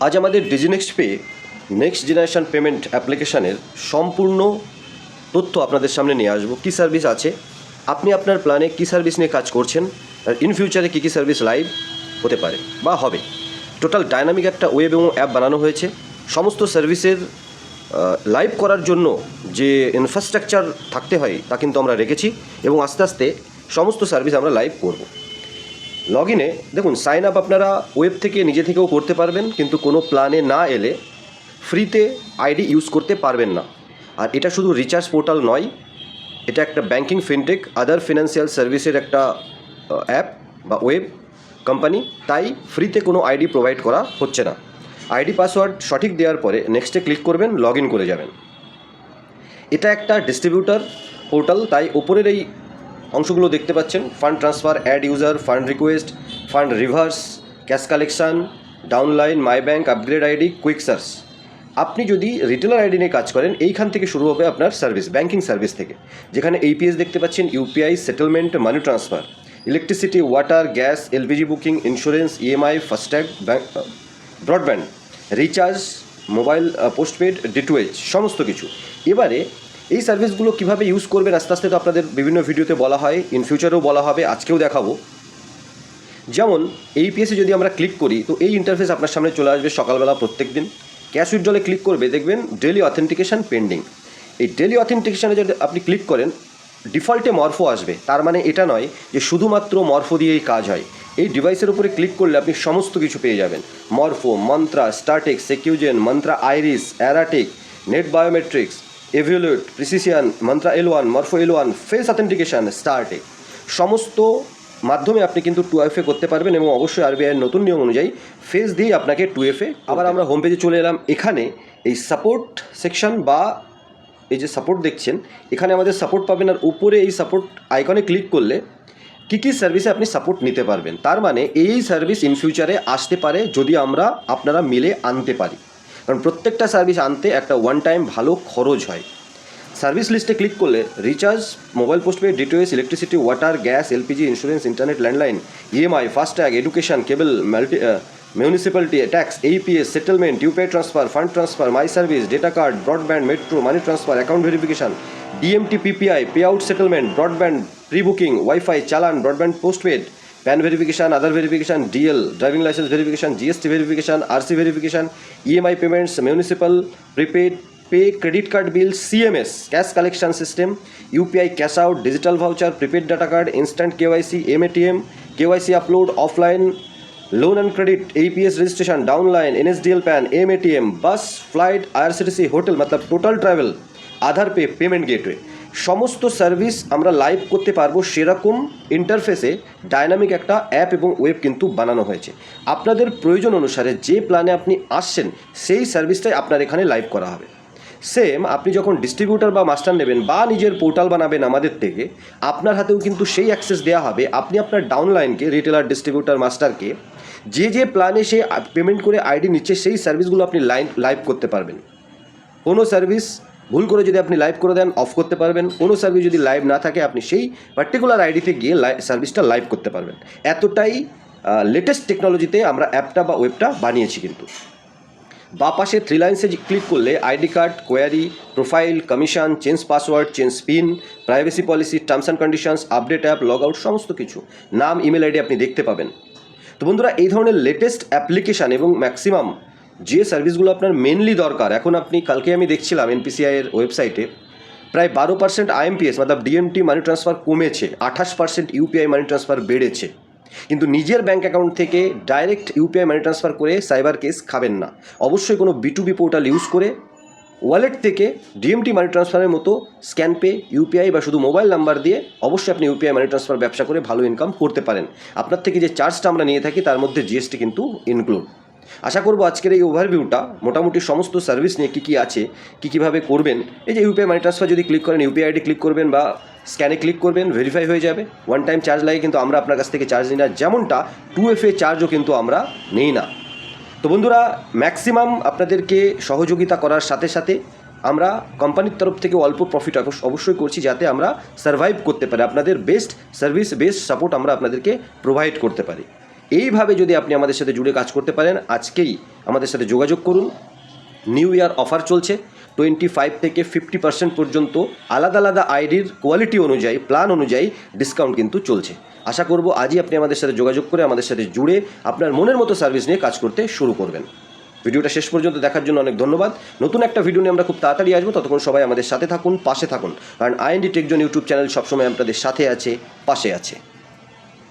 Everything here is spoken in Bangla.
আজ আমাদের Diginext pay next generation payment অ্যাপ্লিকেশানের সম্পূর্ণ তথ্য আপনাদের সামনে নিয়ে আসব। কী সার্ভিস আছে? আপনি আপনার প্ল্যানে কী সার্ভিস নিয়ে কাজ করছেন? আর ইন ফিউচারে কী কী সার্ভিস লাইভ হতে পারে বা হবে? টোটাল ডাইনামিক একটা ওয়েব এবং অ্যাপ বানানো হয়েছে। সমস্ত সার্ভিসের লাইভ করার জন্য যে ইনফ্রাস্ট্রাকচার থাকতে হয়, তা কিন্তু আমরা রেখেছি এবং আস্তে আস্তে সমস্ত সার্ভিস আমরা লাইভ করব। লগ ইনে দেখুন সাইন আপ আপনারা ওয়েব থেকে, নিজে থেকেও করতে পারবেন, কিন্তু কোনো প্ল্যানে না এলে ফ্রিতে আইডি ইউজ করতে পারবেন না। আর এটা শুধু রিচার্জ পোর্টাল নয়, এটা একটা ব্যাংকিং ফিনটেক আদার ফিনান্সিয়াল সার্ভিসের একটা অ্যাপ বা ওয়েব কোম্পানি তাই ফ্রিতে কোনো আইডি প্রোভাইড করা হচ্ছে না। আইডি পাসওয়ার্ড সঠিক দেওয়ার পরে নেক্সটে ক্লিক করবেন লগ করে যাবেন। এটা একটা ডিস্ট্রিবিউটার পোর্টাল তাই ওপরের এই অংশগুলো দেখতে পাচ্ছেন। Fund transfer, add user, fund request, fund reverse, cash collection, downline, my bank upgrade ID, quick search. আপনি যদি রিটেলার আইডি নিয়ে কাজ করেন, এইখান থেকে শুরু হবে আপনার সার্ভিস ব্যাঙ্কিং সার্ভিস থেকে। যেখানে এইপিএস দেখতে পাচ্ছেন UPI settlement, money transfer. Electricity, water, gas LPG booking, insurance EMI FASTag broadband, recharge, mobile postpaid D2H সমস্ত কিছু। এবারে এই সার্ভিসগুলো কীভাবে ইউজ করবেন আস্তে আস্তে তো আপনাদের বিভিন্ন ভিডিওতে বলা হয় ইন ফিউচারেও বলা হবে, আজকেও দেখাবো। যেমন, এই পিএসে যদি আমরা ক্লিক করি, তো এই ইন্টারফেস আপনার সামনে চলে আসবে সকালবেলা প্রত্যেক দিন ক্যাশ উইথড্রলে ক্লিক করবে, দেখবেন ডেলি অথেন্টিকেশন পেন্ডিং এই ডেলি অথেন্টিকেশানে যদি আপনি ক্লিক করেন ডিফল্টে মরফো আসবে। তার মানে এটা নয় যে শুধুমাত্র মরফো দিয়েই কাজ হয়। এই ডিভাইসের উপরে ক্লিক করলে আপনি সমস্ত কিছু পেয়ে যাবেন। Morpho Mantra Startek Secugen Mantra iris Aratek net biometrics Evolute precision Mantra L one Morpho L one face authentication স্টার্টে সমস্ত মাধ্যমে আপনি কিন্তু টু এফ এ করতে পারবেন এবং অবশ্যই আরবিআইয়ের নতুন নিয়ম অনুযায়ী ফেস দিয়েই আপনাকে টু এফ এ আবার আমরা হোম পেজে চলে এলাম। এখানে এই সাপোর্ট সেকশন বা এই যে সাপোর্ট দেখছেন, এখানে আমাদের সাপোর্ট পাবেন আর উপরে এই সাপোর্ট আইকনে ক্লিক করলে কী কী সার্ভিসে আপনি সাপোর্ট নিতে পারবেন। তার মানে এই সার্ভিস ইন ফিউচারে আসতে পারে যদি আমরা আপনারা মিলে আনতে পারি। কারণ প্রত্যেকটা সার্ভিস আনতে একটা ওয়ান টাইম ভালো খরচ হয়। সার্ভিস লিস্টে ক্লিক করলে recharge mobile postpaid DTS electricity water gas LPG insurance internet landline EMI FASTag education cable multi municipality tax AEPS settlement UPI transfer fund transfer my service data card broadband metro money transfer account verification DMT PPI pay out settlement broadband pre booking wifi challan broadband postpaid PAN verification other verification DL driving licence verification GST verification RC verification EMI payments municipal prepaid pay credit card bill CMS cash collection system UPI cash out digital voucher prepaid data card instant KYC MATM KYC upload offline loan and credit APS registration downline NSDL PAN MATM bus flight IRCTC hotel मतलब total travel Aadhaar pay payment gateway সমস্ত সার্ভিস আমরা লাইভ করতে পারব সেরকম ইন্টারফেসে ডাইনামিক একটা অ্যাপ এবং ওয়েব কিন্তু বানানো হয়েছে। আপনাদের প্রয়োজন অনুসারে যে প্ল্যানে আপনি আসছেন, সেই সার্ভিসটাই আপনার এখানে লাইভ করা হবে। সেম আপনি যখন ডিস্ট্রিবিউটার বা মাস্টার নেবেন বা নিজের পোর্টাল বানাবেন আমাদের থেকে, আপনার হাতেও কিন্তু সেই অ্যাক্সেস দেওয়া হবে। আপনি আপনার ডাউনলাইনকে রিটেলার ডিস্ট্রিবিউটার মাস্টারকে যে যে প্ল্যানে সে পেমেন্ট করে আইডি নিচ্ছে, সেই সার্ভিসগুলো আপনি লাইন লাইভ করতে পারবেন। কোনো সার্ভিস ভুল করে যদি আপনি লাইভ করে দেন অফ করতে পারবেন। কোনো সার্ভিস যদি লাইভ না থাকে, আপনি সেই পার্টিকুলার আইডিতে গিয়ে সার্ভিসটা লাইভ করতে পারবেন। এতটাই লেটেস্ট টেকনোলজিতে আমরা অ্যাপটা বা ওয়েবটা বানিয়েছি কিন্তু। বা পাশে থ্রি লাইন্সে ক্লিক করলে ID card query profile commission change password change pin privacy policy terms and conditions update app log out সমস্ত কিছু। নাম ইমেল আইডি আপনি দেখতে পাবেন। তো বন্ধুরা, এই ধরনের লেটেস্ট অ্যাপ্লিকেশান এবং ম্যাক্সিমাম যে সার্ভিসগুলো আপনার মেনলি দরকার, এখন আপনি কালকে আমি দেখছিলাম এনপিসিআই এর ওয়েবসাইটে প্রায় বারো পার্সেন্ট আইএমপিএস মতলব ডিএমটি মানি ট্রান্সফার কমেছে, আঠাশ পার্সেন্ট ইউপিআই মানি ট্রান্সফার বেড়েছে। কিন্তু নিজের ব্যাঙ্ক অ্যাকাউন্ট থেকে ডাইরেক্ট ইউপিআই মানি ট্রান্সফার করে সাইবার কেস খাবেন না। অবশ্যই কোনো বিটুবি পোর্টাল ইউজ করে ওয়ালেট থেকে ডিএমটি মানি ট্রান্সফারের মতো স্ক্যান পে ইউপিআই বা শুধু মোবাইল নাম্বার দিয়ে অবশ্যই আপনি ইউপিআই মানি ট্রান্সফার ব্যবসা করে ভালো ইনকাম করতে পারেন। আপনার থেকে যে চার্জটা আমরা নিয়ে থাকি, তার মধ্যে জিএসটি কিন্তু ইনক্লুড আশা করব আজকের এই ওভারভিউটা মোটামুটি সমস্ত সার্ভিস নিয়ে কী কী আছে, কী কীভাবে করবেন, এই যে ইউপিআই মানি ট্রান্সফার যদি ক্লিক করেন ইউপিআই আইডি ক্লিক করবেন বা স্ক্যানে ক্লিক করবেন ভেরিফাই হয়ে যাবে। ওয়ান টাইম চার্জ লাগে কিন্তু আমরা আপনার কাছ থেকে চার্জ নিই না, যেমনটা টু এফ এ চার্জও কিন্তু আমরা নেই না। তো বন্ধুরা ম্যাক্সিমাম আপনাদেরকে সহযোগিতা করার সাথে সাথে আমরা কোম্পানির তরফ থেকে অল্প প্রফিট অবশ্যই করছি যাতে আমরা সার্ভাইভ করতে পারি, আপনাদের বেস্ট সার্ভিস বেস্ট সাপোর্ট আমরা আপনাদেরকে প্রোভাইড করতে পারি। এইভাবে যদি আপনি আমাদের সাথে জুড়ে কাজ করতে পারেন, আজকেই আমাদের সাথে যোগাযোগ করুন। নিউ ইয়ার অফার চলছে। টোয়েন্টি ফাইভ থেকে ফিফটি পার্সেন্ট পর্যন্ত আলাদা আলাদা আইডির কোয়ালিটি অনুযায়ী প্ল্যান অনুযায়ী ডিসকাউন্ট কিন্তু চলছে। আশা করব আজই আপনি আমাদের সাথে যোগাযোগ করে আমাদের সাথে জুড়ে আপনার মনের মতো সার্ভিস নিয়ে কাজ করতে শুরু করবেন। ভিডিওটা শেষ পর্যন্ত দেখার জন্য অনেক ধন্যবাদ। নতুন একটা ভিডিও নিয়ে আমরা খুব তাড়াতাড়ি আসব। ততক্ষণ সবাই আমাদের সাথে থাকুন, পাশে থাকুন। কারণ আইএনডি টেকজন ইউটিউব চ্যানেল সবসময় আপনাদের সাথে আছে, পাশে আছে।